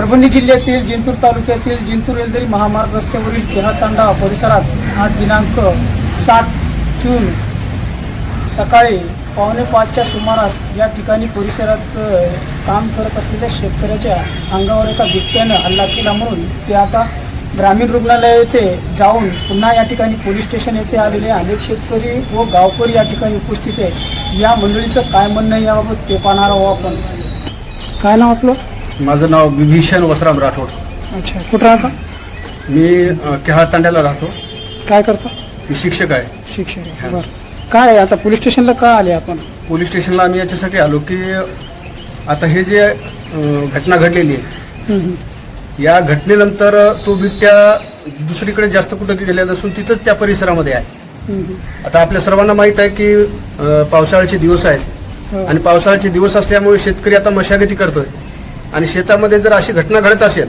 परभणी जिल्ह्यातील जिंतूर तालुक्यातील जिंतूर रेल्वे महामार्ग रस्त्यावरील केहातांडा परिसरात आज दिनांक सात जून सकाळी पावणे पाचच्या सुमारास या ठिकाणी परिसरात काम करत असलेल्या शेतकऱ्याच्या अंगावर एका बिबट्यानं हल्ला केला म्हणून ते आता ग्रामीण रुग्णालय येथे जाऊन पुन्हा या ठिकाणी पोलीस स्टेशन येथे आलेले अनेक शेतकरी व गावकरी या ठिकाणी उपस्थित आहे या मंडळीचं काय म्हणणं आहे याबाबत ते पाहणार आहोत आपण. काय नाव आपलं? माझं नाव विभीषण वसराम राठोड. अच्छा. कुठं राहता? मी अ, केहाळ तांड्याला राहतो. काय करता? मी शिक्षक आहे. शिक्षक आहे. बरं. काय आहे? आता पोलीस स्टेशनला का आले आपण? पोलीस स्टेशनला आम्ही याच्यासाठी आलो की आता हे जे अ, घटना घडलेली आहे हम्म. या घटनेनंतर तो बिबट्या दुसरीकडे जास्त कुठं गेलेला नसून तिथंच त्या परिसरामध्ये आहे. हम्म. आता आपल्या सर्वांना माहीत आहे की अ, पावसाळ्याचे दिवस आहेत. हो. आणि पावसाळ्याचे दिवस असल्यामुळे शेतकरी आता मशागती करतोय. आणि शेतामध्ये जर अशी घटना घडत असेल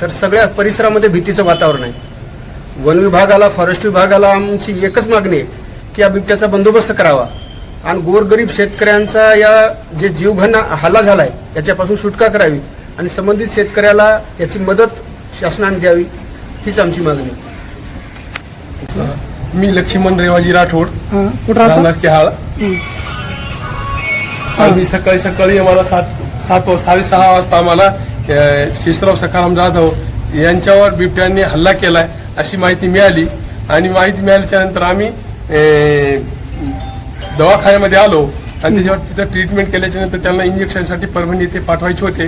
तर सगळ्या परिसरामध्ये भीतीचं वातावरण आहे वन विभागाला फॉरेस्ट विभागाला आमची एकच मागणी आहे की या बिबट्याचा बंदोबस्त करावा आणि गोरगरीब शेतकऱ्यांचा या जे जीवघन हल्ला झालाय याच्यापासून सुटका करावी आणि संबंधित शेतकऱ्याला याची मदत शासनाने द्यावी हीच आमची मागणी आहे. मी लक्ष्मण रेवाजी राठोड हां, कुठं राहणार हम्म. आम्ही सकाळी सकाळी आम्हाला सात सात साडेसहा वाजता आम्हाला शेषराव सखाराम जाधव यांच्यावर बिबट्यांनी हल्ला केलाय अशी माहिती मिळाली. आणि माहिती मिळाल्याच्या नंतर आम्ही दवाखान्यामध्ये आलो. आणि त्याच्यावर तिथं ट्रीटमेंट केल्याच्यानंतर त्यांना इंजेक्शनसाठी परभणी येथे पाठवायचे होते.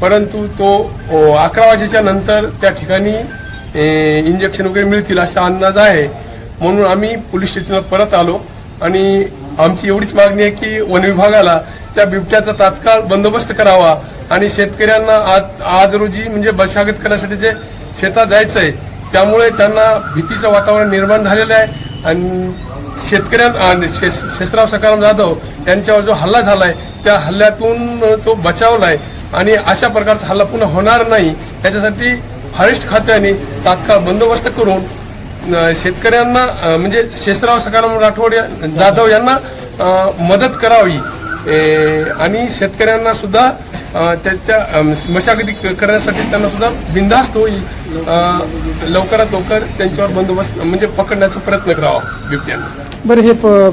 परंतु तो अकरा वाजेच्या नंतर त्या ठिकाणी इंजेक्शन वगैरे मिळतील असा अंदाज आहे. म्हणून आम्ही पोलीस स्टेशनला परत आलो. आणि आमची एवढीच मागणी आहे की वन विभागाला त्या बिबट्याचा तात्काळ बंदोबस्त करावा आणि शेतकऱ्यांना आज आज रोजी म्हणजे बशागत करण्यासाठी जे शेतात जायचं आहे त्यामुळे त्यांना भीतीचं वातावरण निर्माण झालेलं आहे. आणि शेतकऱ्यां शेषराव सकाराम जाधव यांच्यावर जो हल्ला झालाय त्या हल्ल्यातून तो बचावलाय. आणि अशा प्रकारचा हल्ला पुन्हा होणार नाही याच्यासाठी फॉरेस्ट खात्याने तात्काळ बंदोबस्त करून शेतकऱ्यांना म्हणजे शेषराव सकाराम राठोड जाधव यांना मदत करावी. आणि शेतकऱ्यांना सुद्धा त्याच्या मशागती करण्यासाठी त्यांना सुद्धा बिनधास्त होईल. लवकरात लवकर त्यांच्यावर बंदोबस्त म्हणजे पकडण्याचा प्रयत्न करावा बिबट्यांना. बरं हे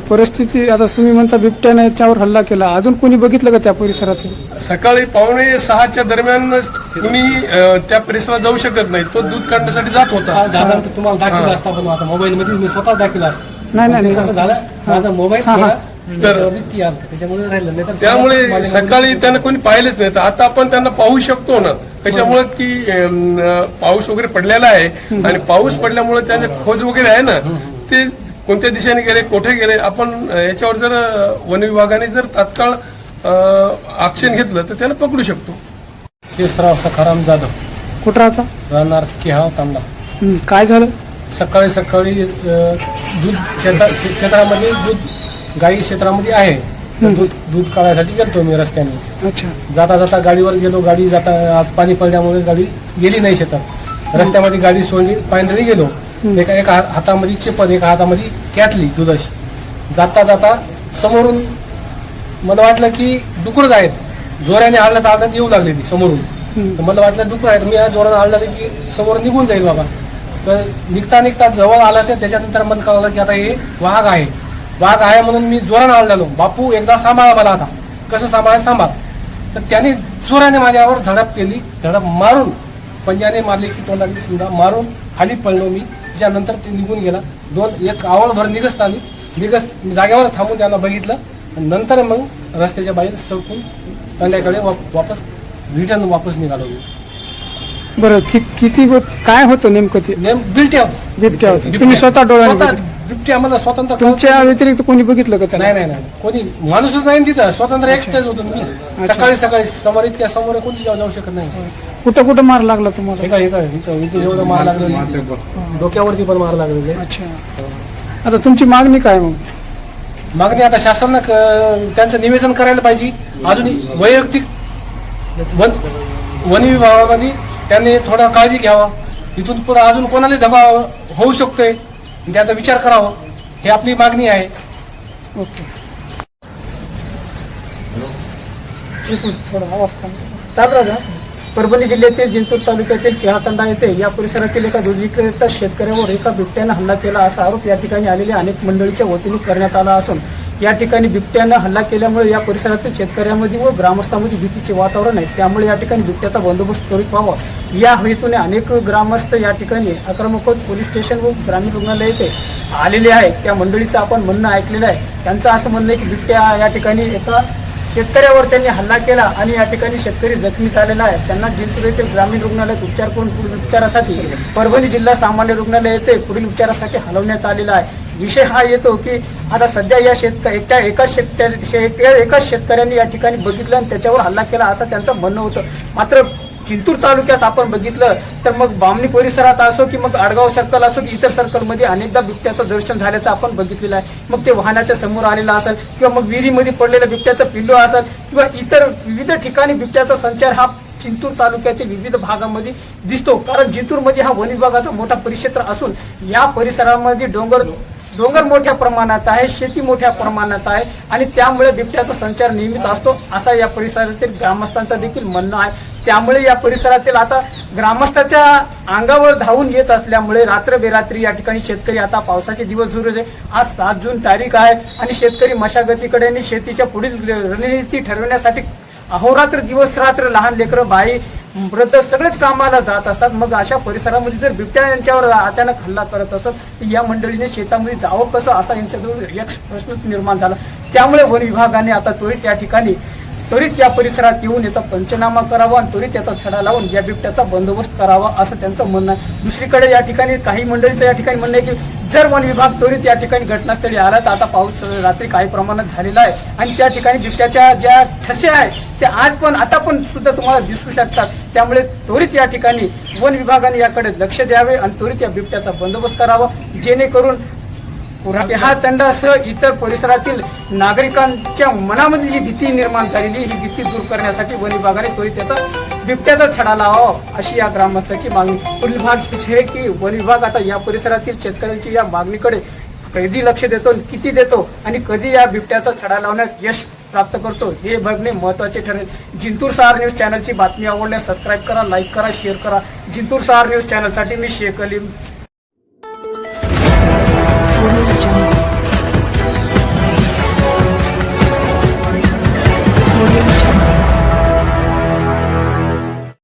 परिस्थिती आता तुम्ही म्हणता बिबट्याने याच्यावर हल्ला केला. अजून कोणी बघितलं का त्या परिसरात सकाळी पावणे सहाच्या दरम्यान कुणी त्या परिसरात जाऊ शकत नाही. तो दूध काढण्यासाठी जात होता. दादा तुम्हाला दाखवलं असता पण मोबाईल मध्ये मी स्वतः दाखवलं असतं. नाही नाही ते कसं नाही झालं माझा मोबाईल हा, हा. त्याच्यामुळे राहिलं. नाही तर त्यामुळे सकाळी त्यांना कोणी पाहिलेच नाही. तर आता आपण त्यांना पाहू शकतो ना. कशामुळे की पाऊस वगैरे पडलेला आहे आणि पाऊस पडल्यामुळे त्यांचे खोज वगैरे आहे ना ते कोणत्या दिशेने गेले कुठे गेले? आपण याच्यावर जर वन विभागाने जर तात्काळ ऍक्शन घेतलं तर त्याला पकडू शकतो. शेषराव सखाराम जाधव. कुठं राहता? राहणार तांबा हम्म, काय झालं? सकाळी सकाळी दूध शेता शे- क्षेत्रामध्ये दूध गाई क्षेत्रामध्ये आहे. तर दूध दूध काढायसाठी गेलतो मी रस्त्याने. अच्छा. जाता जाता गाडीवर गेलो. गाडी जाता आज पाणी पडल्यामुळे गाडी गेली नाही शेतात. रस्त्यामध्ये गाडी सोडली पायंदळी गेलो. एका एका हात- हातामध्ये चिपत एका हातामध्ये कॅटली दुधाची. जाता जाता समोरून मला वाटलं की डुकरच आहेत. जोराने आळण्यात आळण्यात येऊ लागले ती समोरून. तर मला वाटलं डुकर आहेत. मी जोराने आळलं की समोर निघून जाईल बाबा. तर निघता निघता जवळ आला ते त्याच्यानंतर मला कळलं की आता हे वाघ आहे. वाघ आहे म्हणून मी जोराने आळलेलो बापू एकदा सांभाळा मला आता. कसं सांभाळा सांभाळ. तर त्याने जोराने माझ्यावर झडप केली. झडप मारून पंजाने मारली की तोंडातली सुद्धा मारून खाली पडलो मी. त्याच्यानंतर ते निघून गेला. दोन एक आवळभर निगस्त आली. निगस्त जागेवर थांबून त्यांना बघितलं. नंतर मग रस्त्याच्या बाहेर सरकून वाप- वापस रिटर्न वापस निघालो मी. बरं कि, किती व- काय होतं नेमकं ते? नेम बिबट्या बिबट्या होतं तुम्ही स्वतः डोळ्याने बिबट्या मला स्वतंत्र तुमच्या व्यतिरिक्त कोणी बघितलं का त्याला? नाही नाही नाही. कोणी माणूसच नाही ना तिथं. स्वतंत्र एकटेच होतो मी. सकाळी सकाळी समोर इतक्या समोर कोणी जाऊ जाऊ शकत नाही. कुठं कुठं मार लागला तुम्हाला? हे हे इथं इथे एवढं मार लागलं डोक्यावरती पण मार लागलेले. अच्छा. आता तुमची मागणी काय मग? मागणी आता शासनानं क- त्यांचं निवेदन करायला पाहिजे. अजून वैयक्तिक वन वन विभागामध्ये त्यांनी थोडा काळजी घ्यावा. इथून पुढे अजून कोणाला धबा होऊ शकतोय? त्याचा विचार करावा. ही आपली मागणी आहे. ओके. एक परभणी जिल्ह्यातील जिंतूर तालुक्यातील किहातंडा येथे या परिसरातील एका दूध विक्रेता शेतकऱ्यावर एका बिबट्यानं हल्ला केला असा आरोप या ठिकाणी आलेल्या अनेक मंडळीच्या वतीने करण्यात आला असून या ठिकाणी बिबट्यानं हल्ला केल्यामुळे या परिसरातील शेतकऱ्यांमध्ये व ग्रामस्थांमध्ये भीतीचे वातावरण आहे. त्यामुळे या ठिकाणी बिबट्याचा बंदोबस्त त्वरित व्हावा. या हेतूने अनेक ग्रामस्थ या ठिकाणी आक्रमक पोलीस स्टेशन व ग्रामीण रुग्णालय येथे आलेले आहे त्या मंडळीचं आपण म्हणणं ऐकलेलं आहे. त्यांचं असं म्हणणं आहे की बिबट्या या ठिकाणी एका शेतकऱ्यावर त्यांनी हल्ला केला आणि या ठिकाणी शेतकरी जखमी झालेला आहे. त्यांना जिंतूर येथे ग्रामीण रुग्णालयात उपचार करून पुढील उपचारासाठी परभणी जिल्हा सामान्य रुग्णालय येथे पुढील उपचारासाठी हलवण्यात आलेला आहे. विषय हा येतो की आता सध्या या शेतक एकट्या एकाच शेतकऱ्या एकाच शेतकऱ्यांनी या ठिकाणी बघितलं आणि त्याच्यावर हल्ला केला असं त्यांचं म्हणणं होतं. मात्र जिंतूर तालुक्यात आपण बघितलं तर मग बामणी परिसरात असो की मग आडगाव सर्कल असो की इतर सर्कलमध्ये अनेकदा बिबट्याचं दर्शन झाल्याचं आपण बघितलेलं आहे. मग ते वाहनाच्या समोर आलेलं असेल किंवा मग विहिरीमध्ये पडलेलं बिबट्याचं पिल्लू असेल किंवा इतर विविध ठिकाणी बिबट्याचा संचार हा जिंतूर तालुक्यातील विविध भागामध्ये दिसतो. कारण जिंतूरमध्ये हा वन विभागाचा मोठा परिक्षेत्र असून या परिसरामध्ये डोंगर डोंगर मोठ्या प्रमाणात आहे शेती मोठ्या प्रमाणात आहे आणि त्यामुळे बिबट्याचा संचार नियमित असतो. असा या परिसरातील ग्रामस्थांचं देखील म्हणणं आहे. त्यामुळे या परिसरातील आता ग्रामस्थाच्या अंगावर धावून येत असल्यामुळे रात्र बेरात्री या ठिकाणी शेतकरी आता पावसाचे दिवस सुरू आहे आज सात जून तारीख आहे आणि शेतकरी मशागतीकडे आणि शेतीच्या पुढील रणनीती ठरवण्यासाठी अहोरात्र दिवस रात्र लहान लेकरं बाई वृद्ध सगळेच कामाला जात असतात. मग अशा परिसरामध्ये जर बिबट्या यांच्यावर अचानक हल्ला करत असत तर या मंडळीने शेतामध्ये जावं कसं असा यांच्याजवळ एक प्रश्न निर्माण झाला. त्यामुळे वन विभागाने आता त्वरित या ठिकाणी त्वरित या परिसरात येऊन याचा पंचनामा करावा आणि त्वरित याचा छडा लावून या बिबट्याचा बंदोबस्त करावा असं त्यांचं म्हणणं आहे. दुसरीकडे या ठिकाणी काही मंडळीचं या ठिकाणी म्हणणं आहे की जर वन विभाग त्वरित या ठिकाणी घटनास्थळी आला तर आता पाऊस रात्री काही प्रमाणात झालेला आहे. आणि त्या ठिकाणी बिबट्याच्या ज्या ठसे आहेत ते आज पण आता पण सुद्धा तुम्हाला दिसू शकतात. त्यामुळे त्वरित या ठिकाणी वन विभागाने याकडे लक्ष द्यावे आणि त्वरित या बिबट्याचा बंदोबस्त करावा. जेणेकरून हा तंडासह इतर परिसरातील नागरिकांच्या मनामध्ये जी भीती निर्माण झालेली ही भीती दूर करण्यासाठी वन विभागाने त्वरित त्याचा बिबट्याचा छडा लावावा अशी या ग्रामस्थांची मागणी. पुढील भाग हीच आहे की वन विभाग आता या परिसरातील शेतकऱ्यांची या मागणीकडे कधी लक्ष देतो आणि किती देतो आणि कधी या बिबट्याचा छडा लावण्यात यश प्राप्त करतो हे बघणे महत्त्वाचे ठरेल. जिंतूर सहार न्यूज चॅनलची बातमी आवडल्यास सबस्क्राईब करा लाईक करा शेअर करा. जिंतूर सहार न्यूज चॅनलसाठी मी शेख अली